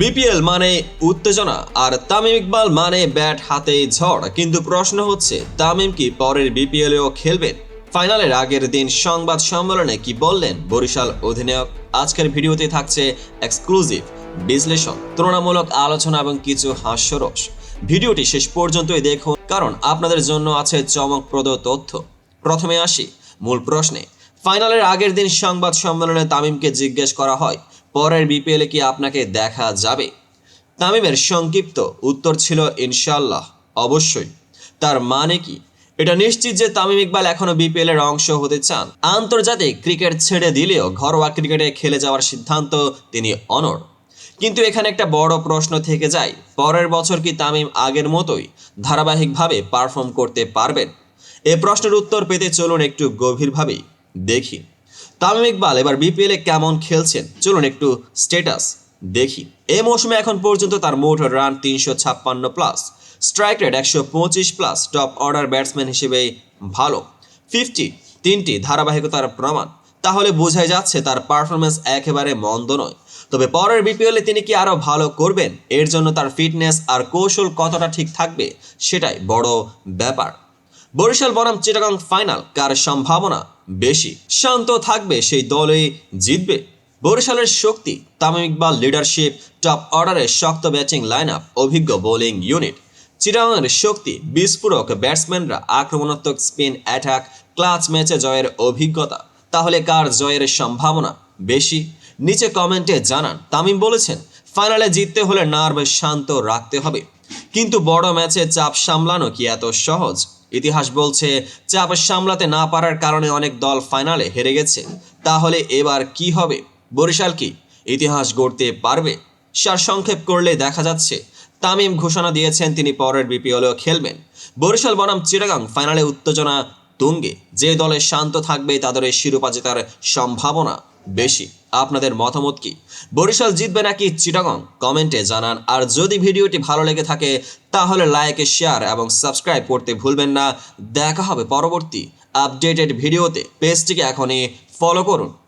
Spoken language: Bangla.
বিপিএল মানে উত্তেজনা আর তামিম ইকবাল মানে ব্যাট হাতে ঝড়। কিন্তু প্রশ্ন হচ্ছে, তামিম কি পরের বিপিএলেও খেলবেন? ফাইনালের আগের দিন সংবাদ সম্মেলনে কি বললেন বরিশাল অধিনায়ক? আজকের ভিডিওতে থাকছে এক্সক্লুসিভ বিশ্লেষণ, তুলনামূলক আলোচনা এবং কিছু হাস্যরস। ভিডিওটি শেষ পর্যন্তই দেখুন, কারণ আপনাদের জন্য আছে চমকপ্রদ তথ্য। প্রথমে আসি মূল প্রশ্নে। ফাইনালের আগের দিন সংবাদ সম্মেলনে তামিমকে জিজ্ঞেস করা হয় পরের বিপিএলে কি আপনাকে দেখা যাবে? তামিমের সংক্ষিপ্ত উত্তর ছিল ইনশাল্লাহ অবশ্যই। তার মানে কি? এটা নিশ্চিত যে তামিম ইকবাল এখনও বিপিএল এর অংশ হতে চান। আন্তর্জাতিক ক্রিকেট ছেড়ে দিলেও ঘরোয়া ক্রিকেটে খেলে যাওয়ার সিদ্ধান্ত তিনি অনড়। কিন্তু এখানে একটা বড় প্রশ্ন থেকে যায়, পরের বছর কি তামিম আগের মতোই ধারাবাহিকভাবে পারফর্ম করতে পারবেন? এ প্রশ্নের উত্তর পেতে চলুন একটু গভীরভাবেই দেখি। তামিম ইকবাল, এবার বিপিএল এ কেমন খেলছেন? চলুন একটু স্ট্যাটাস দেখি। এই মৌসুমে এখন পর্যন্ত তার মোট রান তিনশো ছাপ্পান্ন প্লাস স্ট্রাইক রেট একশো পঁচিশ প্লাস টপ অর্ডার ব্যাটসম্যান হিসেবে ভালো। ফিফটি তিনটি ধারাবাহিকতার প্রমাণ। তাহলে বোঝাই যাচ্ছে তার পারফরমেন্স একেবারে মন্দ নয়। তবে পরের বিপিএলে তিনি কি আরও ভালো করবেন? এর জন্য তার ফিটনেস আর কৌশল কতটা ঠিক থাকবে? সেটাই বড় ব্যাপার। বরিশাল বনাম চিটাগাং ফাইনাল কার সম্ভাবনা? বেশি। শান্ত থাকবে, সেই দলই জিতবে। বরিশালের শক্তি, তামিম ইকবাল লিডারশিপ টপ অর্ডারের শক্ত ব্যাটিং লাইন আপ অভিজ্ঞ বোলিং ইউনিট চিটাগাংয়ের শক্তি, বিস্ফোরক ব্যাটসম্যানরা আক্রমণাত্মক স্পিন অ্যাটাক ক্লাচ ম্যাচে জয়ের অভিজ্ঞতা। তাহলে কার জয়ের সম্ভাবনা বেশি? নিচে কমেন্টে জানান, তামিম বলেছেন ফাইনালে জিততে হলে নার্ভ শান্ত রাখতে হবে। কিন্তু বড় ম্যাচে চাপ সামলানো কি এত সহজ? ইতিহাস বলছে, চাপ সামলাতে না পারার কারণে অনেক দল ফাইনালে হেরে গেছে। তাহলে এবার কি হবে? বরিশাল কি ইতিহাস গড়তে পারবে? সার সংক্ষেপ করলে দেখা যাচ্ছে, তামিম ঘোষণা দিয়েছেন তিনি পরের বিপিএলেও খেলবেন। বরিশাল বনাম চিটাগাং ফাইনালে উত্তেজনা তুঙ্গে। যে দলে শান্ত থাকবে তাদের শিরোপা জেতার সম্ভাবনা। বেশি। আপনাদের মতামত কি? বরিশাল জিতবে নাকি চিটাগং? কমেন্টে জানান। আর যদি ভিডিওটি ভালো লেগে থাকে, তাহলে লাইক শেয়ার এবং সাবস্ক্রাইব করতে ভুলবেন না। দেখা হবে পরবর্তী আপডেটেড ভিডিওতে পেজটিকে এখনই ফলো করুন।